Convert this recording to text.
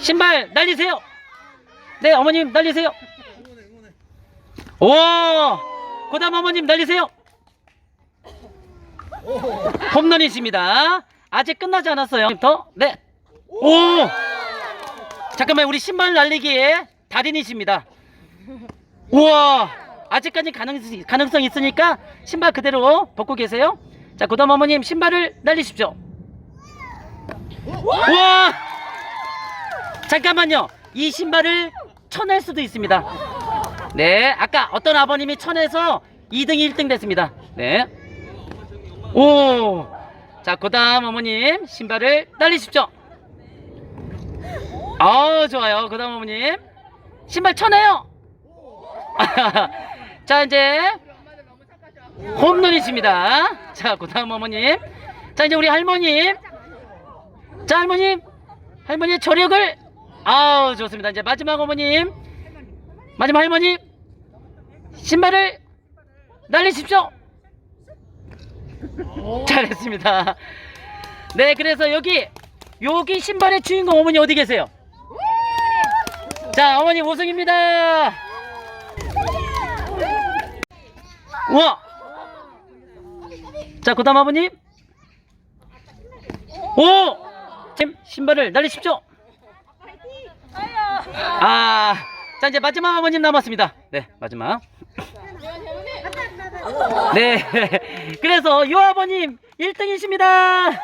신발 날리세요. 네, 어머님 날리세요. 오! 고담 어머님 날리세요. 홈런이십니다. 아직 끝나지 않았어요. 더? 네. 오! 잠깐만, 우리 신발 날리기에 달인이십니다. 우와! 아직까지 가능성, 가능성 있으니까 신발 그대로 벗고 계세요. 자, 고담 어머님 신발을 날리십시오. 우와! 잠깐만요. 이 신발을 쳐낼 수도 있습니다. 네, 아까 어떤 아버님이 쳐내서 2등, 1등 됐습니다. 네. 오! 자, 그 다음 어머님, 신발을 날리십시오. 아 좋아요. 그 다음 어머님. 신발 쳐내요. 자, 이제, 홈런이십니다. 자, 그 다음 어머님. 자, 이제 우리 할머님. 자, 할머님. 할머니의 저력을, 아우, 좋습니다. 이제 마지막 어머님. 마지막 할머니. 신발을 날리십시오. 잘했습니다. 네, 그래서 여기 여기 신발의 주인공 어머니 어디 계세요? 자, 어머니 우승입니다. 우와. 자, 그다음 아버님. 오! 지금 신발을 날리십시오. 아, 자 이제 마지막 아버님 남았습니다. 네, 마지막. 네, 그래서 요 아버님 1등이십니다.